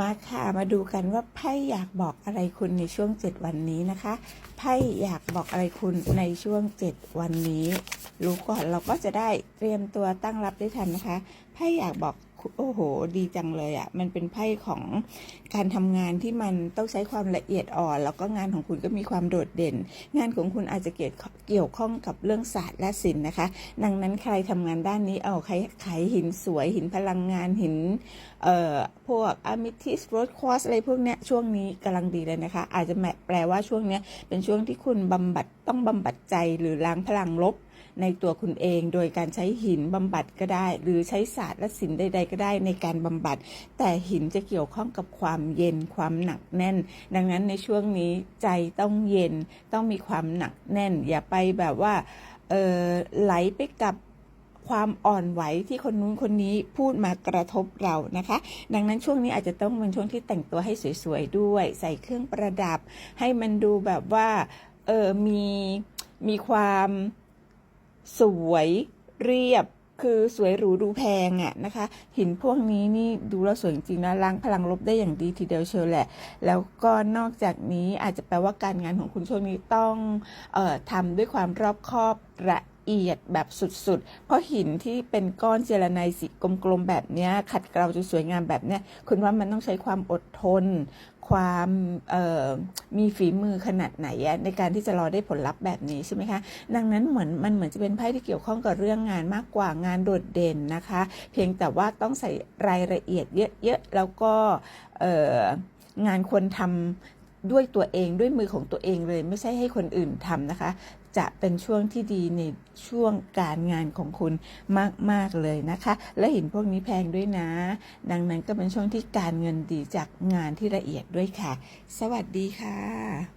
มาค่ะ มาดูกันว่าไพ่อยากบอกอะไรคุณในช่วง7วันนี้นะคะ ไพ่อยากบอกอะไรคุณในช่วง7วันนี้ รู้ก่อนเราก็จะได้เตรียมตัวตั้งรับได้ทันนะคะ ไพ่อยากบอกโอ้โห ดีจังเลยอะ่ะ มันเป็นไพ่ของการทำงานที่มันต้องใช้ความละเอียดอ่อน แล้วก็งานของคุณก็มีความโดดเด่น งานของคุณอาจจะเกี่ยวเกี่ยวข้องกับเรื่องศาสตร์และศิลป์นะคะ ดังนั้นใครทำงานด้านนี้เอาใครไขหินสวยหินพลังงานหิน เอ่อ พวกอะมิทิสโรดควอสอะไรพวกเนี้ยช่วงนี้กำลังดีเลยนะคะ อาจจะแปลว่าช่วงเนี้ยเป็นช่วงที่คุณบำบัดต้องบำบัดใจหรือล้างพลังลบ ในตัวคุณเองโดยการใช้หินบำบัดก็ได้ หรือใช้ศาสตร์และศิลป์ใด ๆ ก็ได้ในการบำบัด แต่หินจะเกี่ยวข้องกับความเย็นความหนักแน่น ดังนั้นในช่วงนี้ใจต้องเย็นต้องมีความหนักแน่น อย่าไปแบบว่าเออไหลไปกับความอ่อนไหวที่คนนู้นคนนี้พูดมากระทบเรานะคะ ดังนั้นช่วงนี้อาจจะต้องเป็นช่วงที่แต่งตัวให้สวยๆด้วย ใส่เครื่องประดับ ให้มันดูแบบว่าเออมีมีความ สวยเรียบคือสวยหรูดูแพงอะนะคะ หินพวกนี้นี่ดูแล้วสวยจริงๆนะล้างพลังลบได้อย่างดีทีเดียวเชียวแหละ แล้วก็นอกจากนี้อาจจะแปลว่าการงานของคุณช่วงนี้ต้องออทำด้วยความรอบคอบละ เอียดแบบสุดๆ เพราะหินที่เป็นก้อนเจลาไนสีกลมๆแบบนี้ขัดเกลาจนสวยงามแบบนี้คุณว่ามันต้องใช้ความอดทน ความมีฝีมือขนาดไหนในการที่จะรอได้ผลลัพธ์แบบนี้ใช่ไหมคะดังนั้นเหมือนมันเหมือนจะเป็นไพ่ที่เกี่ยวข้องกับเรื่องงานมากกว่างานโดดเด่นนะคะ เพียงแต่ว่าต้องใส่รายละเอียดเยอะๆแล้วก็งานควรทำ ด้วยตัวเองด้วยมือของตัวเองเลย ไม่ใช่ให้คนอื่นทำนะคะ จะเป็นช่วงที่ดีในช่วงการงานของคุณมาก ๆ เลยนะคะ และหินพวกนี้แพงด้วยนะ ดังนั้นก็เป็นช่วงที่การเงินดีจากงานที่ละเอียดด้วยค่ะ สวัสดีค่ะ